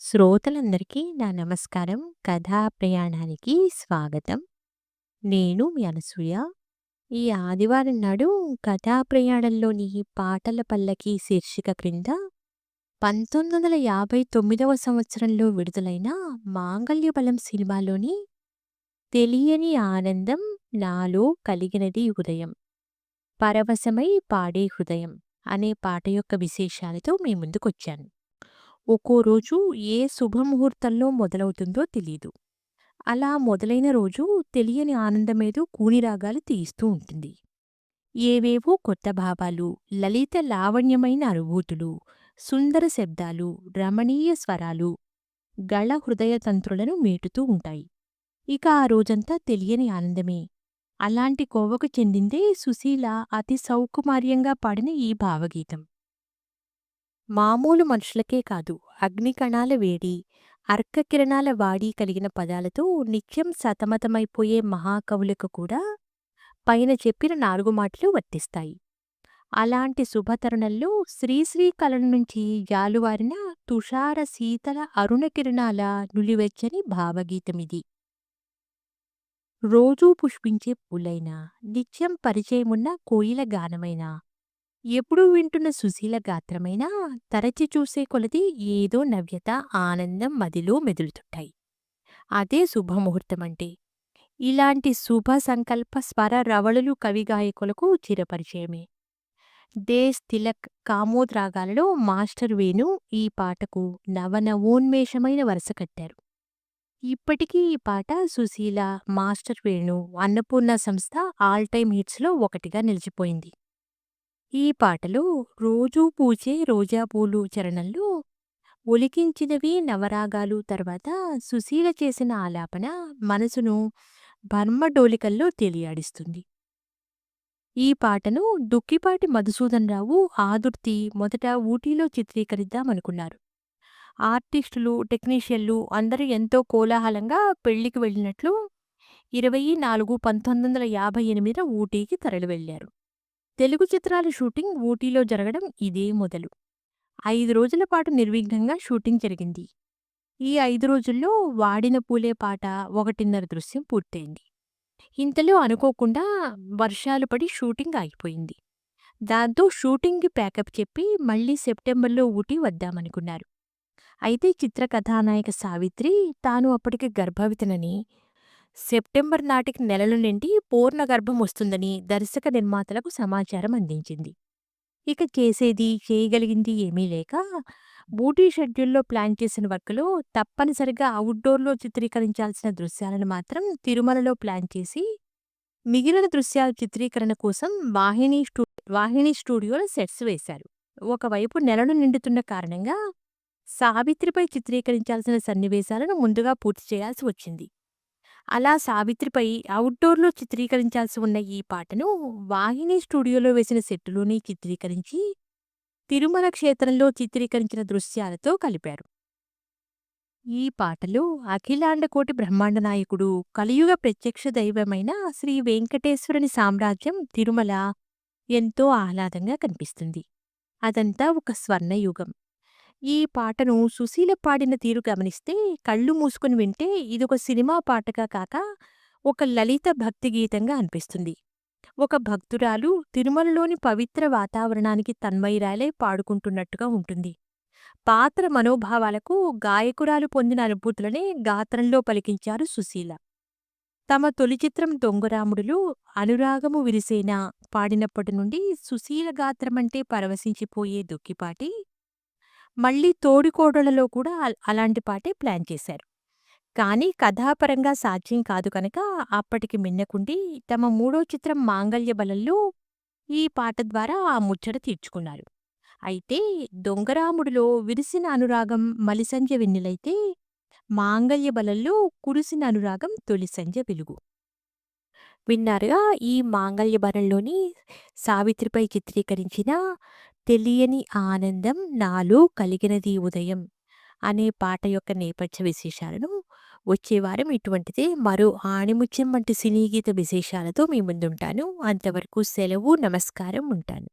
శ్రోతలందరికీ నా నమస్కారం. కథా ప్రయాణానికి స్వాగతం. నేను మీ అనసూయ. ఈ ఆదివారం నాడు కథా ప్రయాణంలోని పాటల పల్లకి శీర్షిక క్రింద 1959వ సంవత్సరంలో విడుదలైన మాంగళ్యబలం సినిమాలోని 'తెలియని ఆనందం నాలో కలిగినది ఉదయం. పరవశమై పాడే హృదయం' అనే పాట యొక్క విశేషాలతో మీ ముందుకొచ్చాను. ఒక్కో రోజు ఏ శుభముహూర్తంలో మొదలవుతుందో తెలియదు అలా మొదలైన రోజు తెలియని ఆనందమేదో కూనిరాగాలు తీయిస్తూ ఉంటుంది. ఏవేవో కొత్త భావాలు, లలిత లావణ్యమైన అనుభూతులు, సుందర శబ్దాలు, రమణీయ స్వరాలు గళ హృదయతంత్రులను మేటుతూ ఉంటాయి. ఇక ఆ రోజంతా తెలియని ఆనందమే. అలాంటి కోవకు చెందిందే సుశీల అతి సౌకుమార్యంగా పాడిన ఈ భావగీతం. మామూలు మనుషులకే కాదు అగ్నికణాల వేడి, అర్కకిరణాల వాడి కలిగిన పదాలతో నిత్యం సతమతమైపోయే మహాకవులకు కూడా పైన చెప్పిన నాలుగు మాటలు వర్తిస్తాయి. అలాంటి శుభతరుణంలో శ్రీశ్రీ కలం నుంచి జాలువారిన తుషార శీతల అరుణకిరణాల నులివెచ్చని భావగీతమిది. రోజూ పుష్పించే పూలైనా, నిత్యం పరిచయమున్న కోయిల గానమైనా, ఎప్పుడూ వింటున్న సుశీల గాత్రమైనా తరచి చూసే కొలది ఏదో నవ్యత, ఆనందం మదిలో మెదులుతుంటాయి. అదే శుభముహూర్తమంటే. ఇలాంటి శుభ సంకల్ప స్వర రవళులు కవిగాయకులకు చిరపరిచయమే. దేశ్ తిలక్, కామోద్ రాగాలలో మాస్టర్ వేణు ఈ పాటకు నవనవోన్మేషమైన వరుస కట్టారు. ఇప్పటికీ ఈ పాట సుశీల, మాస్టర్ వేణు, అన్నపూర్ణ సంస్థ ఆల్ టైమ్ హిట్స్‌లో ఒకటిగా నిలిచిపోయింది. ఈ పాటలో 'రోజూ పూచే రోజాపూలు' చరణంలో ఒలికించినవి నవరాగాలు తర్వాత సుశీల చేసిన ఆలాపన మనసును బర్మడోలికల్లో తేలియాడిస్తుంది. ఈ పాటను దుక్కిపాటి మధుసూదనరావు, ఆదుర్తి మొదట ఊటీలో చిత్రీకరిద్దామనుకున్నారు. ఆర్టిస్టులు, టెక్నీషియన్లు అందరూ ఎంతో కోలాహలంగా పెళ్ళికి వెళ్ళినట్లు 24/1958న ఊటీకి తరలివెళ్ళారు. తెలుగు చిత్రాల షూటింగ్ ఊటీలో జరగడం ఇదే మొదలు. ఐదు రోజుల పాటు నిర్విఘ్నంగా షూటింగ్ జరిగింది. ఈ ఐదు రోజుల్లో 'వాడిన పూలే' పాట ఒకటిన్నర దృశ్యం పూర్తయింది. ఇంతలో అనుకోకుండా వర్షాలు పడి షూటింగ్ ఆగిపోయింది. దాంతో షూటింగ్‌కి ప్యాకప్ చెప్పి మళ్ళీ సెప్టెంబర్‌లో ఊటీ వద్దామనుకున్నారు. అయితే చిత్ర కథానాయక సావిత్రి తాను అప్పటికి గర్భవితనని సెప్టెంబర్ నాటికి నెలలు నిండి పూర్ణ గర్భం వస్తుందని దర్శక నిర్మాతలకు సమాచారం అందించింది. ఇక చేసేది, చేయగలిగింది ఏమీ లేక బూటీ షెడ్యూల్‌లో ప్లాన్ చేసిన వర్క్‌లో తప్పనిసరిగా అవుట్డోర్లో చిత్రీకరించాల్సిన దృశ్యాలను మాత్రం తిరుమలలో ప్లాన్ చేసి, మిగిలిన దృశ్యాల చిత్రీకరణ కోసం వాహిని స్టూ వాహిని స్టూడియోలో సెట్స్ వేశారు. ఒకవైపు నెలలు నిండుతున్న కారణంగా సావిత్రిపై చిత్రీకరించాల్సిన సన్నివేశాలను ముందుగా పూర్తి చేయాల్సి వచ్చింది. అలా సావిత్రిపై అవుట్డోర్లో చిత్రీకరించాల్సి ఉన్న ఈ పాటను వాహిని స్టూడియోలో వేసిన సెట్టులోనే చిత్రీకరించి, తిరుమల క్షేత్రంలో చిత్రీకరించిన దృశ్యాలతో కలిపారు. ఈ పాటలో అఖిలాండకోటి బ్రహ్మాండ నాయకుడు, కలియుగ ప్రత్యక్ష దైవమైన శ్రీ వెంకటేశ్వరుని సామ్రాజ్యం తిరుమల ఎంతో ఆహ్లాదంగా కనిపిస్తుంది. అదంతా ఒక స్వర్ణయుగం. ఈ పాటను సుశీల పాడిన తీరు గమనిస్తే కళ్ళు మూసుకుని వింటే ఇదొక సినిమా పాటగా కాక ఒక లలిత భక్తి గీతంగా అనిపిస్తుంది. ఒక భక్తురాలు తిరుమలలోని పవిత్ర వాతావరణానికి తన్మయిరాలే పాడుకుంటున్నట్టుగా ఉంటుంది. పాత్ర మనోభావాలకు గాయకురాలు పొందిన అనుభూతులనే గాత్రంలో పలికించారు సుశీల. తమ తొలి చిత్రం 'అనురాగము విరిసేనా పాడినప్పటి నుండి సుశీల గాత్రమంటే పరవశించిపోయే దుక్కిపాటి మళ్ళీ తోడికోడలలో కూడా అలాంటి పాటే ప్లాన్ చేశారు. కానీ కథాపరంగా సాధ్యం కాదు కనుక అప్పటికి మిన్నకుండి తమ మూడో చిత్రం 'మాంగళ్యబలం'లో ఈ పాట ద్వారా ఆ ముచ్చట తీర్చుకున్నారు. అయితే దొంగరాముడిలో విరిసిన అనురాగం మలిసంధ్య వెన్నెలైతే 'మాంగళ్యబలం'లో కురిసిన అనురాగం తొలిసంధ్య వెలుగు. విన్నారుగా ఈ 'మాంగళ్యబలం'లోని సావిత్రిపై చిత్రీకరించిన 'తెలియని ఆనందం నాలో కలిగినది ఉదయం' అనే పాట యొక్క నేపథ్య విశేషాలను. వచ్చే వారం ఇటువంటిదే మరో ఆణిముత్యం వంటి సినీ గీత విశేషాలతో మీ ముందుంటాను. అంతవరకు సెలవు. నమస్కారం. ఉంటాను.